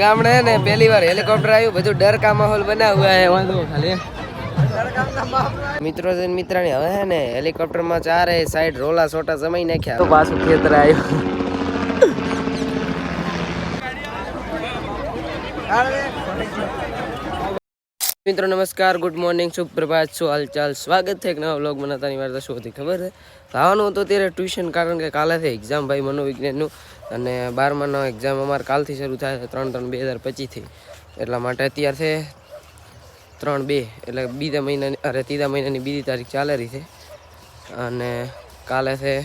ગામડે ને પહેલી વાર હેલિકોપ્ટર આવ્યું બધું ડર કા માહોલ બનાવ્યા. હુઆ હે વાંધો ખાલી. મિત્રો જન મિત્રાણી હવે હે ને હેલિકોપ્ટરમાં ચારે સાઈડ રોલા સોટા જમાઈ નાખ્યા. તો પાછું ખેતર આવ્યું. મિત્રો, નમસ્કાર. ગુડ મોર્નિંગ સુપ્રભાત. શું હાલચાલ? સ્વાગત છે એક નવા બ્લોગ બનાવતાની વાર્તા શું હતી ખબર છે? આવવાનું હતું અત્યારે ટ્યુશન કારણ કે કાલે છે એક્ઝામ ભાઈ મનોવિજ્ઞાનનું. અને બારમાનો એક્ઝામ અમારે કાલથી શરૂ થાય છે ત્રણ ત્રણ બે હજાર પચીસથી. એટલા માટે અત્યારે છે ત્રણ બે. એટલે બીજા મહિનાની, અરે ત્રીજા મહિનાની બીજી તારીખ ચાલે રહી છે. અને કાલે છે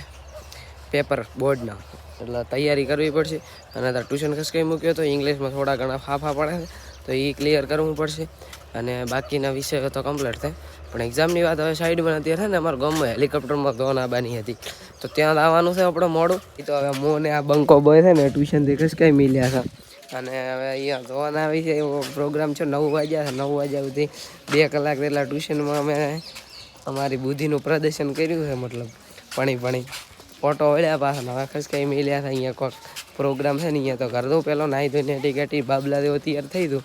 પેપર બોર્ડના એટલે તૈયારી કરવી પડશે. અને અત્યારે ટ્યુશન ખસકાઈ મૂક્યો તો ઇંગ્લિશમાં થોડા ઘણા ફાફા પડે છે. તો એ ક્લિયર કરવું પડશે. અને બાકીના વિષયો તો કમ્પ્લીટ થાય પણ એક્ઝામની વાત હવે સાઈડમાં અત્યારે છે ને અમારા ગામમાં હેલિકોપ્ટરમાં ધોન આવવાની હતી. તો ત્યાં આવવાનું છે આપણે મોડું. એ તો હવે મોને આ બંકો બોય છે ને ટ્યુશનથી ખસકાઈ મિલ્યા છે. અને હવે અહીંયા ધોવાના આવી છે એવો પ્રોગ્રામ છે નવ વાગ્યા નવ વાગ્યા સુધી બે કલાક જેટલા ટ્યુશનમાં અમે અમારી બુદ્ધિનું પ્રદર્શન કર્યું છે મતલબ. ભણી ભણી. ફોટો વળ્યા પાછા હવે ખસકાઈ મિલ્યા છે અહીંયા કોઈક પ્રોગ્રામ છે ને અહીંયા તો કર દઉં પહેલો નાહી ધોઈને ટીકેટી બાબલા દેવો તૈયાર થઈ દઉં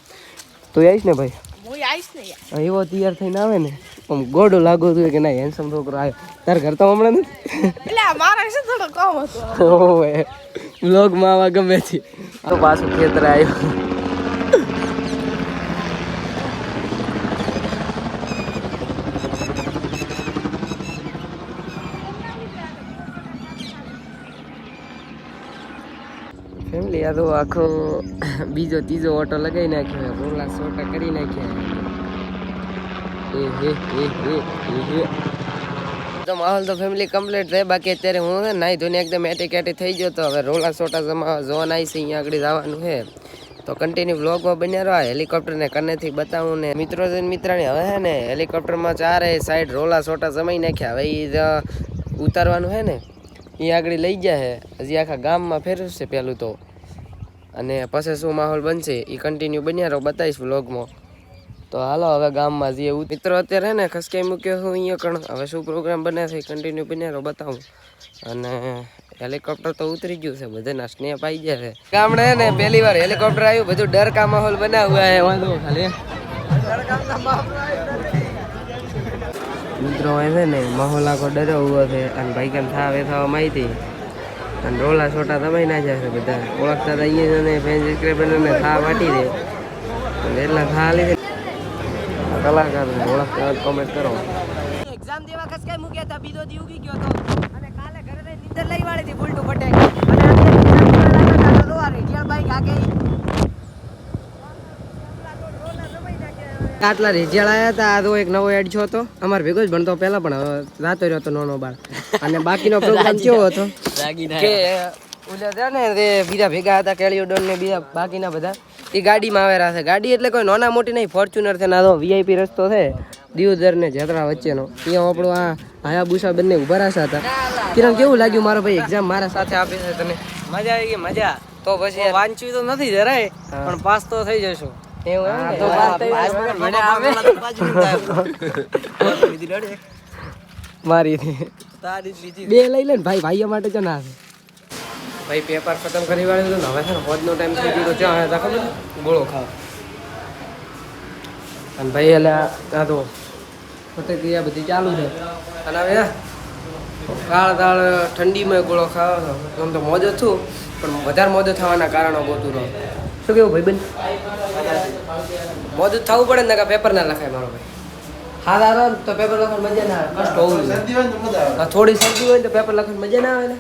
તું આવીશ ને ભાઈ? હું હા, એવો તૈયાર થઈને આવે ને આમ ગોડો લાગો હતું કે ના હેન્ડસમ છોકરો આવ્યો. તાર ઘર તો હમણાં નથી. એટલે મારા છે થોડો કામ હતો ઓહે બ્લોગમાં આવા ગમે છે. તો પાછું ખેતર આવ્યો. ફેમિલી આ તો આખો બીજો ત્રીજો ઓટો લગાવી નાખ્યો રોલા સોટા કરી નાખ્યા તો માહોલ તો ફેમિલી કમ્પ્લીટ રહે બાકી અત્યારે હું છે નાઈ ધોઈને એકદમ એટી કેટી થઈ ગયો તો હવે રોલા સોટા જમાવા જોવાના આવી છે. અહીંયા આગળ જવાનું છે. તો કન્ટિન્યુ બ્લોગમાં બન્યા રહો. હેલિકોપ્ટરને કનેથી બતાવું ને મિત્રો છે ને મિત્રાણી, હવે છે ને હેલિકોપ્ટરમાં ચારે સાઈડ રોલા સોટા જમાઈ નાખ્યા. હવે એ ઉતારવાનું છે ને. એ આગળ લઈ ગયા છે. હજી આખા ગામમાં ફેરવશે પહેલું તો. અને પછી શું માહોલ બનશે? એ કન્ટિન્યુ બન્યા રહો. બતાવીશ વ્લોગમાં તો હાલો, હવે ગામમાં જઈએ. મિત્રો, અત્યારે ને ખસકાઈ મૂક્યો છું, અહીંયા કણ હવે શું પ્રોગ્રામ બને છે કન્ટિન્યુ બન્યા રહો, બતાવું. અને હેલિકોપ્ટર તો ઉતરી ગયું છે, બધાના સ્નેપ આવી ગયા છે. ગામડે ને પહેલી વાર હેલિકોપ્ટર આવ્યું, બધું ડર કા માહોલ બના હુઆ વાંધો ખાલી મિત્રો હોય છે ને માહોલ આખો ડરો ઊભો છે, અને ભાઈ કેમ થાવ એ થવા માહિતી. અને રોલા છોટા દબાઈ ના છે બધા. ઓળખતા અહીંયા ને ફેન ને થા વાટી દે. એટલા થા લીધે આ કલાકાર ઓળખતા કોમેન્ટ કરો. એક્ઝામ દેવા ખસકાઈ મૂક્યા હતા? બીજો દી ઉગી ગયો હતો અને કાલે ઘરે રહીને નીંદર લઈ વાળી હતી ફૂલટુ ફટેક અને લાગ્યા હતા આ રેડિયલ બાઈક આગે. આટલા રિઝલ્ટ આવ્યા હતા આ તો એક નવો એડ છો હતો. અમારે ભેગો જ ભણતો પહેલા પણ હવે રાતો રહ્યો હતો નાનો બાળ અને બાકીનો પ્રોગ્રામ કેવો હતો? કે ઓલા હતા ને તે બીજા ભેગા હતા કેળીઓ ડોન ને બીજા બાકીના બધા એ ગાડીમાં આવેલા છે. ગાડી એટલે કોઈ નાના મોટી નહીં ફોર્ચ્યુનર છે ના તો વીઆઈપી રસ્તો છે દિવદર ને જેતરા વચ્ચેનો. ત્યાં આપણું આ હાયાબુસા બંને ઊભા રહ્યા હતા. કિરણ કેવું લાગ્યું મારો ભાઈ એક્ઝામ મારા સાથે આપે છે તને મજા આવી ગઈ મજા. તો પછી વાંચ્યું તો નથી જરાય પણ પાસ તો થઈ જશો. એવું તો પાસ થઈ જશો. મારી બે લઈ લે ને ભાઈ ભાઈઓ માટે જ ના ભાઈ પેપર ખતમ કરી વાળ્યું હતું ને હવે છે ને હોજનો ટાઈમ થઈ ગયો ત્યાં આવ્યા હતા ખબર ગોળો ખાવ અને ભાઈ એટલે આ તો પ્રતિક્રિયા બધી ચાલુ છે. અને હવે કાળ દાળ ઠંડીમાં ગોળો ખાવ આમ તો મોજ છું પણ વધારે મોજ થવાના કારણો ગોતું રહો. શું કેવું ભાઈ બેન મોજ થવું પડે ને કે પેપર ના લખાય મારો ભાઈ. હા દાદા તો પેપર લખવાની મજા ના આવે. કષ્ટ હોવું થોડી શરદી હોય તો પેપર લખવાની મજા ના આવે ને.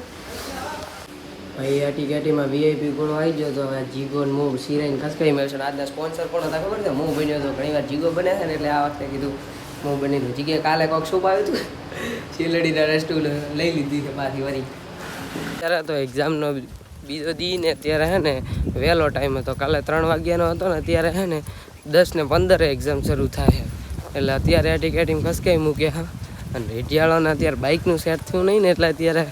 ભાઈ આટી ટીકેટીમાં વીઆઈપી ગોળો આવી ગયો તો હવે જીગો ને સિરાઈને ખસકાઈ મળશે આજના સ્પોન્સર પણ હતા ખબર છે? મૂવ બન્યો હતો ઘણી વાર જીગો બને છે ને એટલે આ વખતે કીધું મૂવ બની જીગે કાલે કોક શું આવ્યું હતું. શીલડીના રેસ્ટુ લઈ લીધી છે પાછી વરી. ત્યારે તો એક્ઝામનો બીજો દી ને ત્યારે હે ને વહેલો ટાઈમ હતો. કાલે ત્રણ વાગ્યાનો હતો ને ત્યારે હે ને દસ ને પંદરે એક્ઝામ શરૂ થાય એટલે અત્યારે આટી ટિકેટિંગ ખસકાઈ મૂક્યા. હા અને રેડિયાળાના અત્યારે બાઇકનું સેટ થયું નહીં ને એટલે અત્યારે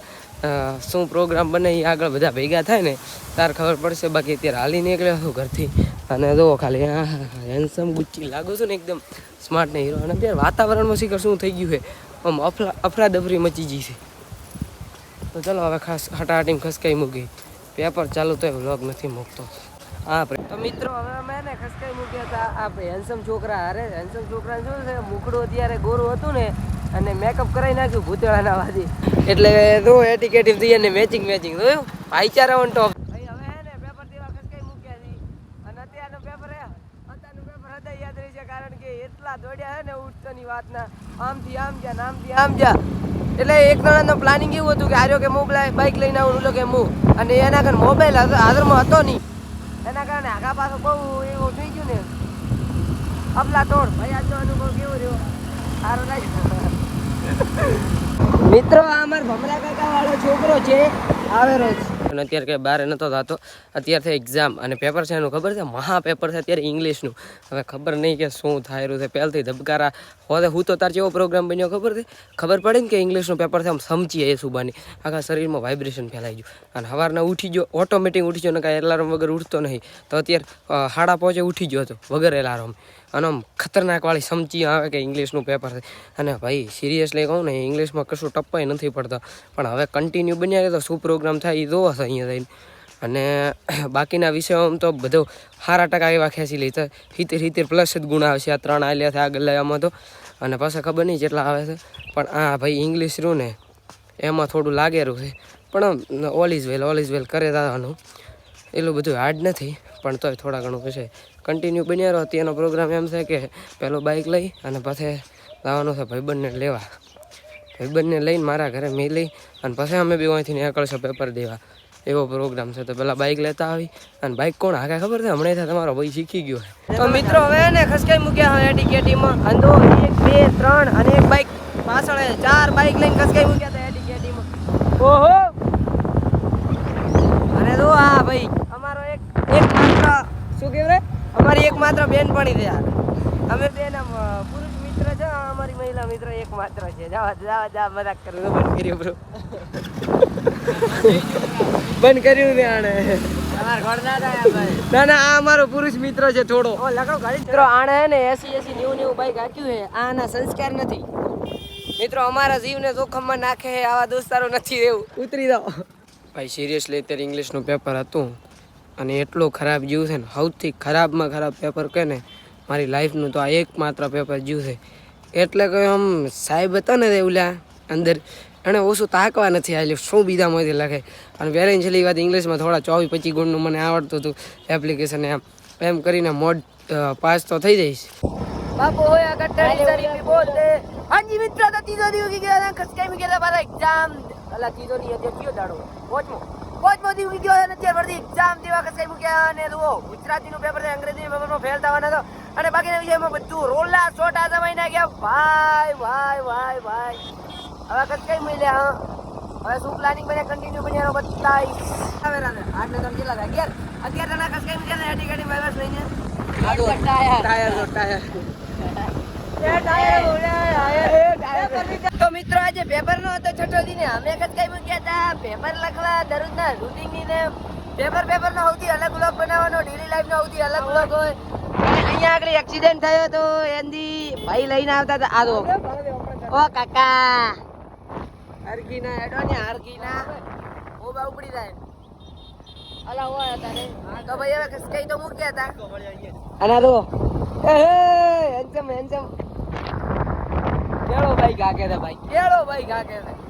શું પ્રોગ્રામ બને એ આગળ બધા ભેગા થાય ને, તાર ખબર પડશે બાકી અત્યારે હાલી નીકળ્યો છું ઘરથી. અને જો ખાલી હેન્સમ ગુચ્ચી લાગુ છું ને એકદમ સ્માર્ટ ને હીરો અને અત્યારે વાતાવરણમાં શીખર શું થઈ ગયું છે? આમ અફરા અફરાદફરી મચી ગઈ છે. તો ચલો હવે ખાસ હટાહટીમાં ખસકાઈ મૂકી પેપર ચાલુ તો વ્લોગ નથી મૂકતો. હા તો મિત્રો, હવે અમે ને ખસકાઈ મૂક્યા હતા. આપણે હેન્સમ છોકરા અરે હેન્સમ છોકરા શું છે? મૂકડું અત્યારે ગોરું હતું ને અને મેકઅપ કરાવી નાખ્યું ભૂતળાના વાદી એટલે તો એટીકેટિવ થઈ અને મેચિંગ મેચિંગ જોયું ભાઈચારા ઓન ટોપ હે એટલા હે એક જણાનો પ્લાનિંગ એવું હતું કે આર્યો કે મોબાઈલ બાઇક લઈને આવું કે હું. અને એના કારણે મોબાઈલ હાજરમાં હતો નહીં. એના કારણે આગા પાછો બહુ એવું થઈ ગયું ને. અબલા તોડ. ભાઈ આજનો અનુભવ કેવો રહ્યો? મિત્રો અમાર ભમરા કાકા વાળો છોકરો છે અત્યારે કઈ બહાર નતો થતો અત્યારથી એક્ઝામ અને પેપર છે, એનું ખબર છે? મહા પેપર છે, અત્યારે ઇંગ્લિશનું હવે ખબર નહીં કે શું થાય રહ્યું છે. પહેલથી ધબકારા હોતે, હું તો તાર જેવો પ્રોગ્રામ બન્યો, ખબર છે? ખબર પડી ને કે ઇંગ્લિશનું પેપર છે, આમ સમજીએ એ સુબાની. આખા શરીરમાં વાઇબ્રેશન ફેલાઈ ગયું. અને સવારના ઉઠી ગયો ઓટોમેટિક ઉઠી ગયો ને કાંઈ એલાર્મ વગર ઉઠતો નહીં. તો અત્યારે હાડા પહોંચે ઉઠી ગયો હતો, વગર એલાર્મ અને આમ ખતરનાક વાળી સમજી આવે કે ઇંગ્લિશનું પેપર છે. અને ભાઈ સિરિયસલી કહું ને, ઇંગ્લિશમાં કશું ટપ્પાય નથી પડતા. પણ હવે કન્ટિન્યુ બન્યા રહે તો શું પ્રોગ્રામ થાય એ જોવા છે અહીંયા થઈને અને બાકીના વિષયોમાં તો બધો સારા ટકા એવા ખેંચી લઈ તો હિતેર સિત્તેર પ્લસ જ ગુણ આવશે. આ ત્રણ આલ્યા છે આગળ લાવ્યામાં તો. અને પાછા ખબર નહીં જેટલા આવે છે. પણ આ ભાઈ ઇંગ્લિશ રહ્યું ને, એમાં થોડું લાગેલું છે. પણ all is well all is well કરે દાદાનું. એટલું બધું હાર્ડ નથી. પણ તોય થોડા ઘણું છે કન્ટિન્યુ બન્યા રહો. તેનો પ્રોગ્રામ એમ છે કે પેલો બાઇક લઈ અને પછી લાવવાનો છે ભાઈબંધને લેવા. ભાઈબંધને લઈને મારા ઘરે મેં લઈ અને પછી અમે બી અહીંથી નીકળશે પેપર દેવા. એવો પ્રોગ્રામ છે. તો પેલા બાઇક લેતા આવી અને બાઇક કોણ હાકે ખબર છે? હમણાં તમારો ભાઈ શીખી ગયો તો મિત્રો હવે ને ખસકાઈ મૂક્યા હવે એટીકેટીમાં અંધો એક, બે, ત્રણ અને એક બાઇક પાછળ ચાર બાઇક લઈને ખસકાઈ મૂક્યા હતા એટીકેટીમાં ઓહો! અરે તો આ ભાઈ અમારો એક એક માત્ર શું કહેવાય અમારી એક માત્ર બેનપણી છે આ અમે બેન આમ, પુરુષ મિત્ર છે અમારી મહિલા મિત્ર એક માત્ર છે. જાવા જાવા જા મજાક કરું બંધ કર્યું બ્રો બંધ કર્યું ને આણે. ના ભાઈ. ના ના આ અમારો પુરુષ મિત્ર છે થોડો. મિત્રો આણે હે ને એસી એસી નેવું નેવું બાઈક હાક્યું હે. આના સંસ્કાર નથી. મિત્રો અમારા જીવને જોખમમાં નાખે આવા દોસ્તારો નથી રહેવું. ઉતરી જાઓ. ભાઈ સિરિયસલી અત્યારે ઇંગ્લિશનું પેપર હતું. અને એટલો ખરાબ જીવ છે ને, સૌથી ખરાબમાં ખરાબ પેપર કહે ને, મારી લાઈફનું તો આ એકમાત્ર પેપર જીવ છે. એટલે કે આમ સાહેબ હતા ને ઓલા અંદર, એણે ઓછું તાકવા નથી આવેલું શું બીજામાંથી લખે? અને વેલેન છેલ્લી વાત ઇંગ્લિશમાં થોડા ચોવીસ પચીસ ગુણનું મને આવડતું હતું એપ્લિકેશન એમ એમ કરીને મોડ પાસ તો થઈ જઈશ. બાપુ હોય અગર ટેડી સરી બી બોલ. દે હાજી મિત્ર, તો તીજો દી ગયા ખસકાઈ ગયા મારા એક્ઝામ અલા તીજો ની કયો દાડો. પોચમો પોચમો દી ઉગી ગયો અને અત્યાર પરથી એક્ઝામ દેવા ખસ કઈ મૂક્યા અને જુઓ ગુજરાતી નું પેપર છે અંગ્રેજી પેપરમાં ફેલ થવાના તો અને બાકીના વિષયમાં બધું રોલા છોટા જમાઈ નાખ્યા. ભાઈ ભાઈ ભાઈ ભાઈ. હવે કદ કઈ મળ્યા હા? હવે શું પ્લાનિંગ બને? કન્ટિન્યુ બન્યા બધા. આવે રાને આટલે તમે કેટલા થાય? અગિયાર? અગિયાર જણા ખસ કઈ મૂક્યા એટી ગાડી વાયરસ લઈને? ટાયર ટાયર ટાયર તો મિત્રો આજે પેપર નો હતો છઠ્ઠો દિને અમે કઈ કઈ મૂક્યા હતા પેપર લખવા દરરોજના રૂટિંગની પેપર પેપર નો સૌથી અલગ બ્લોગ બનાવવાનો ડેલી લાઈફ નો સૌથી અલગ બ્લોગ હોય. અહીંયા આગળ એક્સિડન્ટ થયો તો એનથી ભાઈ લઈને આવતા હતા આ ઓ કાકા. હરકીના એડો ને હરકીના ઓ બા ઉપડી જાય. અલા હોય હતા ને તો ભાઈ હવે કઈ તો મૂક્યા હતા અને આ દો એ હેન્સમ હેન્સમ કેળો ભાઈ ગાગે છે ભાઈ કેળો ભાઈ ગાગે છે.